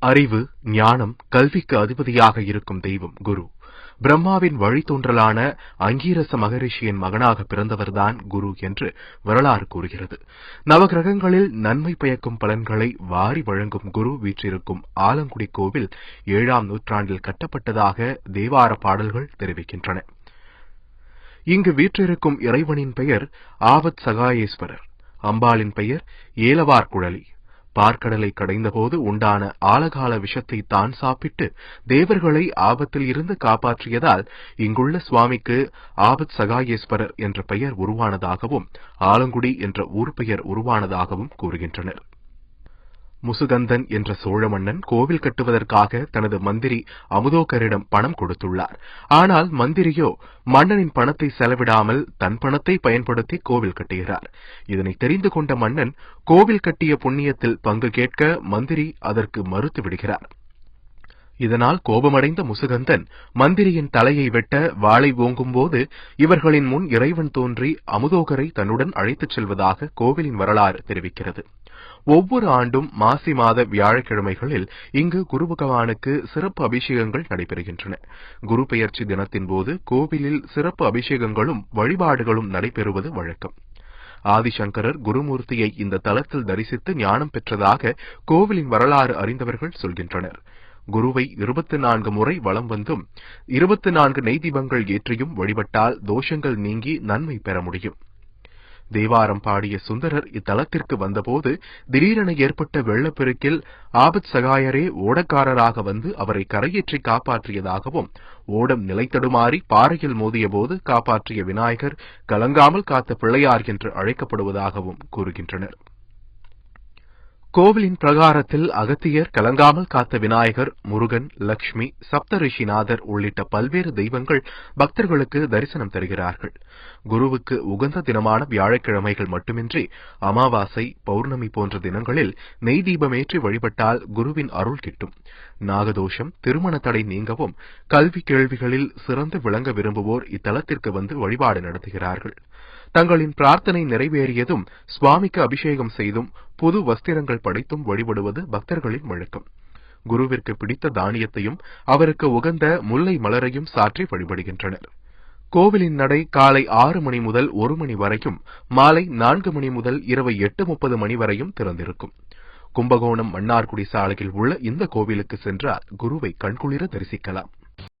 அறிவு ஞானம் கல்விக்கு அதிபதியாக இருக்கும் தெய்வம் குரு. பிரம்மாவின் வழித்தோன்றலான அங்கீரச மகரிஷியின் மகனாக பிறந்தவர்தான் குரு என்று வரலாறு கூறுகிறது. நவகிரகங்களில் நன்மை பயக்கும் பலன்களை வாரி வழங்கும் குரு வீற்றிருக்கும் ஆலங்குடி கோவில் ஏழாம் நூற்றாண்டில் கட்டப்பட்டதாக தேவார பாடல்கள் தெரிவிக்கின்றன. இங்கு வீற்றிருக்கும் இறைவனின் பெயர் ஆவத் சகாயேஸ்வரர். அம்பாளின் பெயர் ஏலவார் குழலி. பார்க்கடலை கடைந்தபோது உண்டான ஆலகால விஷத்தை தான் சாப்பிட்டு தேவர்களை ஆபத்தில் இருந்து காப்பாற்றியதால் இங்குள்ள சுவாமிக்கு ஆபத் சகாயேஸ்வரர் என்ற பெயர் உருவானதாகவும் ஆலங்குடி என்ற ஊர் பெயர் உருவானதாகவும் கூறுகின்றனர். முசுகந்தன் என்ற சோழ மன்னன் கோவில் கட்டுவதற்காக தனது மந்திரி அமுதோகரிடம் பணம் கொடுத்துள்ளார். ஆனால் மந்திரியோ மன்னனின் பணத்தை செலவிடாமல் தன் பணத்தை பயன்படுத்தி கோவில் கட்டுகிறார். இதனை தெரிந்து கொண்ட மன்னன் கோவில் கட்டிய புண்ணியத்தில் பங்கு கேட்க மந்திரி அதற்கு மறுத்து விடுகிறார். இதனால் கோபமடைந்த முசுகந்தன் மந்திரியின் தலையை வெட்ட வாளை ஓங்கும்போது இவர்களின் முன் இறைவன் தோன்றி அமுதோகரை தன்னுடன் அழைத்துச் செல்வதாக கோவிலின் வரலாறு தெரிவிக்கிறது. ஒவ்வொரு ஆண்டும் மாசி மாத வியாழக்கிழமைகளில் இங்கு குரு பகவானுக்கு சிறப்பு அபிஷேகங்கள் நடைபெறுகின்றன. குரு பெயர்ச்சி தினத்தின் போது கோவிலில் சிறப்பு அபிஷேகங்களும் வழிபாடுகளும் நடைபெறுவது வழக்கம். ஆதிசங்கரர் குருமூர்த்தியை இந்த தலத்தில் தரிசித்து ஞானம் பெற்றதாக கோவிலின் வரலாறு அறிந்தவர்கள் சொல்கின்றனர். குருவை இருபத்தி நான்கு முறை வலம் வந்தும் இருபத்தி நான்கு நெய் தீபங்கள் ஏற்றியும் வழிபட்டால் தோஷங்கள் நீங்கி நன்மை பெற முடியும். தேவாரம் பாடிய சுந்தரர் இத்தலத்திற்கு வந்தபோது திடீரென ஏற்பட்ட வெள்ளப்பெருக்கில் ஆபத் சகாயரே ஓடக்காரராக வந்து அவரை கரையேற்றி காப்பாற்றியதாகவும் ஓடம் நிலைத்தடுமாறி பாறையில் மோதியபோது காப்பாற்றிய விநாயகர் கலங்காமல் காத்த பிள்ளையார் என்று அழைக்கப்படுவதாகவும் கூறுகின்றனர். கோவிலின் பிரகாரத்தில் அகத்தியர் கலங்காமல் காத்த விநாயகர் முருகன் லட்சுமி சப்தரிஷிநாதர் உள்ளிட்ட பல்வேறு தெய்வங்கள் பக்தர்களுக்கு தரிசனம் தருகிறார்கள். குருவுக்கு உகந்த தினமான வியாழக்கிழமைகள் மட்டுமின்றி அமாவாசை பௌர்ணமி போன்ற தினங்களில் நெய் தீபமேற்றி வழிபட்டால் குருவின் அருள் கிட்டும். நாகதோஷம் திருமண தடை நீங்கவும் கல்வி கேள்விகளில் சிறந்து விளங்க விரும்புவோர் இத்தலத்திற்கு வந்து வழிபாடு நடத்துகிறார்கள். தங்களின் பிரார்த்தனை நிறைவேறியதும் சுவாமிக்கு அபிஷேகம் செய்தும் புது வஸ்திரங்கள் படைத்தும் வழிபடுவது பக்தர்களின் வழக்கம். குருவிற்கு பிடித்த தானியத்தையும் அவருக்கு உகந்த முல்லை மலரையும் சாற்றி வழிபடுகின்றனர். கோவிலின் நடை காலை ஆறு மணி முதல் ஒரு மணி வரையும் மாலை நான்கு மணி முதல் இரவு எட்டு முப்பது மணி வரையும் திறந்திருக்கும். கும்பகோணம் மன்னார்குடி சாலையில் உள்ள இந்த கோவிலுக்கு சென்றால் குருவை கண்குளிர தரிசிக்கலாம்.